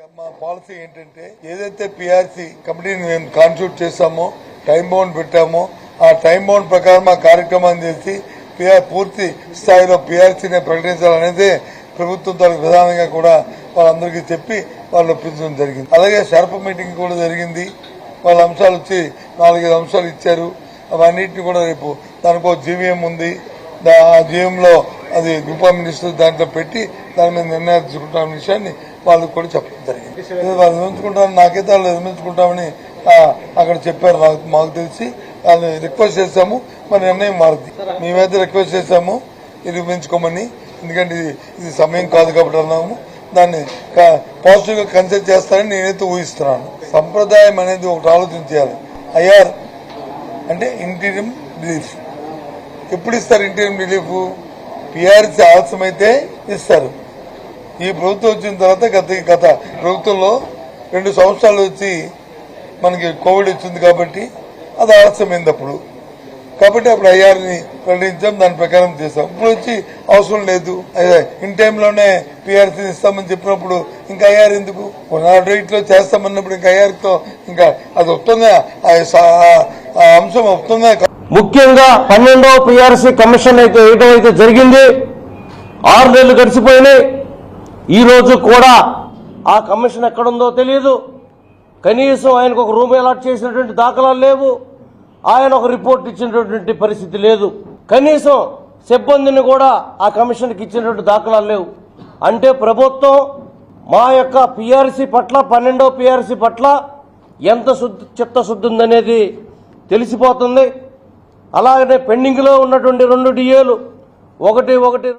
మా పాలసీ ఏంటంటే ఏదైతే పిఆర్సీ కమిటీని మేము కాన్స్టిట్యూట్ చేస్తామో టైం బౌండ్ పెట్టామో ఆ టైం బౌండ్ ప్రకారం ఆ కార్యక్రమాన్ని చేసి పిఆర్ పూర్తి స్థాయిలో పిఆర్సీని ప్రకటించాలనేదే ప్రభుత్వం తరఫు విధానంగా కూడా వాళ్ళందరికీ చెప్పి వాళ్ళు ఒప్పించడం జరిగింది. అలాగే షర్ప్ మీటింగ్ కూడా జరిగింది. వాళ్ళ అంశాలు వచ్చి నాలుగైదు అంశాలు ఇచ్చారు. అవన్నింటినీ కూడా రేపు దానికో జీవీఎం ఉంది. ఆ జీవీఎంలో అది ఉప మినిస్టర్ దాంట్లో పెట్టి దాని మీద నిర్ణయాలు తీసుకుంటాం విషయాన్ని వాళ్ళకి కూడా చెప్పడం జరిగింది. వాళ్ళు నిర్మించుకుంటామని నాకైతే వాళ్ళు నిర్మించుకుంటామని అక్కడ చెప్పారు నాకు మాకు తెలిసి. వాళ్ళని రిక్వెస్ట్ చేశాము మరి నిర్ణయం మారుద్ది మేమైతే రిక్వెస్ట్ చేశాము నిర్మించుకోమని ఎందుకంటే ఇది ఇది సమయం కాదు కాబట్టి అన్నాము. దాన్ని పాజిటివ్గా కన్సిడర్ చేస్తారని నేనైతే ఊహిస్తున్నాను. సంప్రదాయం అనేది ఒకటి ఆలోచించాలి ఐఆర్ అంటే ఇంటీరియం రిలీఫ్. ఎప్పుడు ఇస్తారు ఇంటీరియం రిలీఫ్? పిఆర్సీ ఆలస్యమైతే ఇస్తారు. ఈ ప్రభుత్వం వచ్చిన తర్వాత గత గత ప్రభుత్వంలో రెండు సంవత్సరాలు వచ్చి మనకి కోవిడ్ వచ్చింది కాబట్టి అది ఆలస్యమైంది అప్పుడు. కాబట్టి అప్పుడు ఐఆర్ని ప్రకటించాం దాని ప్రకారం చేసాం ఇప్పుడు వచ్చి అవసరం లేదు. అదే ఇన్ టైంలోనే పిఆర్సీని ఇస్తామని చెప్పినప్పుడు ఇంకా ఐఆర్ ఎందుకు? ఇట్లో చేస్తామన్నప్పుడు ఇంకా ఐఆర్తో ఇంకా అది వస్తుందా ఆ ఆ అంశం వస్తుందా ముఖ్యంగా పన్నెండవ పిఆర్సీ కమిషన్ అయితే వేయడం అయితే జరిగింది. ఆరు నెలలు గడిచిపోయినాయి. ఈ రోజు కూడా ఆ కమిషన్ ఎక్కడుందో తెలియదు కనీసం ఆయనకు ఒక రూమ్ అలాట్ చేసినటువంటి దాఖలాలు లేవు. ఆయన ఒక రిపోర్ట్ ఇచ్చినటువంటి పరిస్థితి లేదు. కనీసం సిబ్బందిని కూడా ఆ కమిషన్కి ఇచ్చినటువంటి దాఖలాలు లేవు. అంటే ప్రభుత్వం మా యొక్క పిఆర్సీ పట్ల పన్నెండవ పిఆర్సీ పట్ల ఎంత శుద్ధి చిత్తశుద్ధి ఉందనేది తెలిసిపోతుంది. అలాగనే పెండింగ్లో ఉన్నటువంటి రెండు డిఏలు ఒకటి ఒకటి